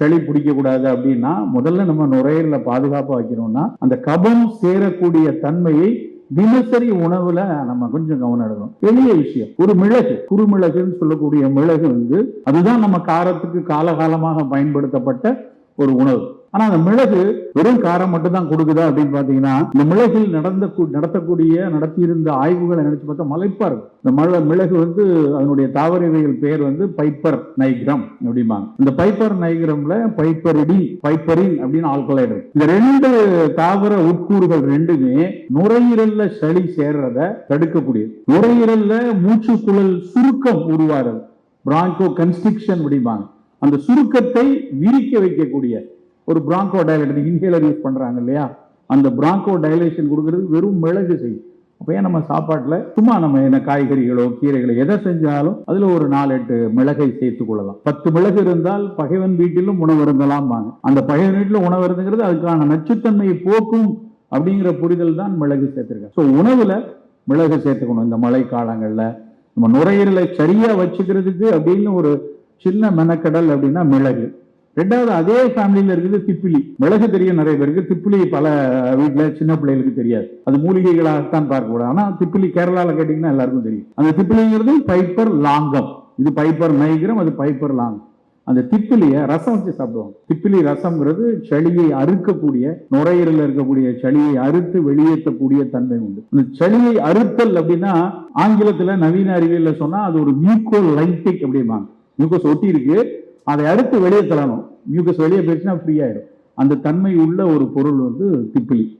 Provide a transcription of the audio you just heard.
சளி பிடிக்கக்கூடாது அப்படின்னா முதல்ல நம்ம நுரையீரல பாதுகாப்பாக வைக்கணும்னா அந்த கபம் சேரக்கூடிய தன்மையை தினசரி உணவுல நம்ம கொஞ்சம் கவனம் எடுக்கணும். எளிய விஷயம். ஒரு மிளகு. குறுமிளகுன்னு சொல்லக்கூடிய மிளகு வந்து அதுதான் நம்ம காரத்துக்கு காலகாலமாக பயன்படுத்தப்பட்ட ஒரு உணவு. ஆனா அந்த மிளகு வெறும் காரம் மட்டும் தான் கொடுக்குதா அப்படின்னு பாத்தீங்கன்னா இந்த மிளகில் நடந்த கூ- நடத்தக்கூடிய நடத்தியிருந்த ஆய்வுகளை நினைச்சு பார்த்தா மலைப்பா இருக்கும். இந்த மழை மிளகு வந்து அதனுடைய தாவரவியல் பெயர் வந்து பைப்பர் நைகிரம் அப்படிம்பாங்க. இந்த பைப்பர் நைகிரம்ல பைப்பரிடி பைப்பரின் அப்படின்னு ஆல்கலைடு இந்த ரெண்டு தாவர உட்கூறுகள் ரெண்டுமே நுரையீரல்ல சளி சேர்றத தடுக்கக்கூடியது. நுரையீரல்ல மூச்சுக்குழல் சுருக்கம் உருவாறது பிராங்கோ கன்ஸ்ட்ரிக்ஷன் அப்படிம்பாங்க. அந்த சுருக்கத்தை விரிக்க வைக்கக்கூடிய ஒரு பிராங்கோ டைலேட்டர் இன்ஹேலர் யூஸ் பண்ணுறாங்க இல்லையா? அந்த பிராங்கோ டைலேஷன் கொடுக்கறது வெறும் மிளகு செய்யும் அப்போ ஏன் நம்ம சாப்பாட்டில் சும்மா நம்ம என்ன காய்கறிகளோ கீரைகளோ எதை செஞ்சாலும் அதில் ஒரு நாலு எட்டு மிளகை சேர்த்து கொள்ளலாம். பத்து மிளகு இருந்தால் பகைவன் வீட்டிலும் உணவு இருந்தலாம் அந்த பகைவன் வீட்டில் உணவு இருந்துங்கிறது அதுக்கான நச்சுத்தன்மையை போக்கும் அப்படிங்கிற புரிதல் தான் மிளகு சேர்த்துருக்கேன் ஸோ உணவில் மிளகு சேர்த்துக்கணும். இந்த மழை காலங்களில் நம்ம நுரையீரலை சரியாக வச்சுக்கிறதுக்கு அப்படின்னு ஒரு சின்ன மெனக்கடல் அப்படின்னா மிளகு. ரெண்டாவது அதே ஃபேமிலியில இருக்குது திப்பிலி. மிளகு தெரியும் நிறைய பேருக்கு. திப்பிலி பல வீட்டுல சின்ன பிள்ளைகளுக்கு தெரியாது. அது மூலிகைகளாகத்தான் பார்க்கக்கூடாது ஆனா திப்பிலி கேரளால கேட்டீங்கன்னா எல்லாருக்கும் தெரியும். அந்த திப்பிலிங்கிறது பைப்பர் லாங்கம். இது பைப்பர் நைகிரம் அது பைப்பர் லாங்கம். அந்த திப்பிலிய ரசம் வச்சு சாப்பிடுவாங்க. திப்பிலி ரசம்ங்கிறது சளியை அறுக்கக்கூடிய நுரையீரலில் இருக்கக்கூடிய சளியை அறுத்து வெளியேற்றக்கூடிய தன்மை உண்டு. இந்த சளியை அறுத்தல் அப்படின்னா ஆங்கிலத்துல நவீன அறிவியலில் சொன்னா அது ஒரு மியூக்கோ லைட்டிக் அப்படிம்பாங்க. மியூக்கோஸ் ஒட்டி இருக்கு. அதை அடுத்து வெளியே தள்ளணும் மியூக்கஸ் வெளியே போயிடுச்சுன்னா ஃப்ரீ ஆயிடும். அந்த தன்மை உள்ள ஒரு பொருள் வந்து திப்பிலி.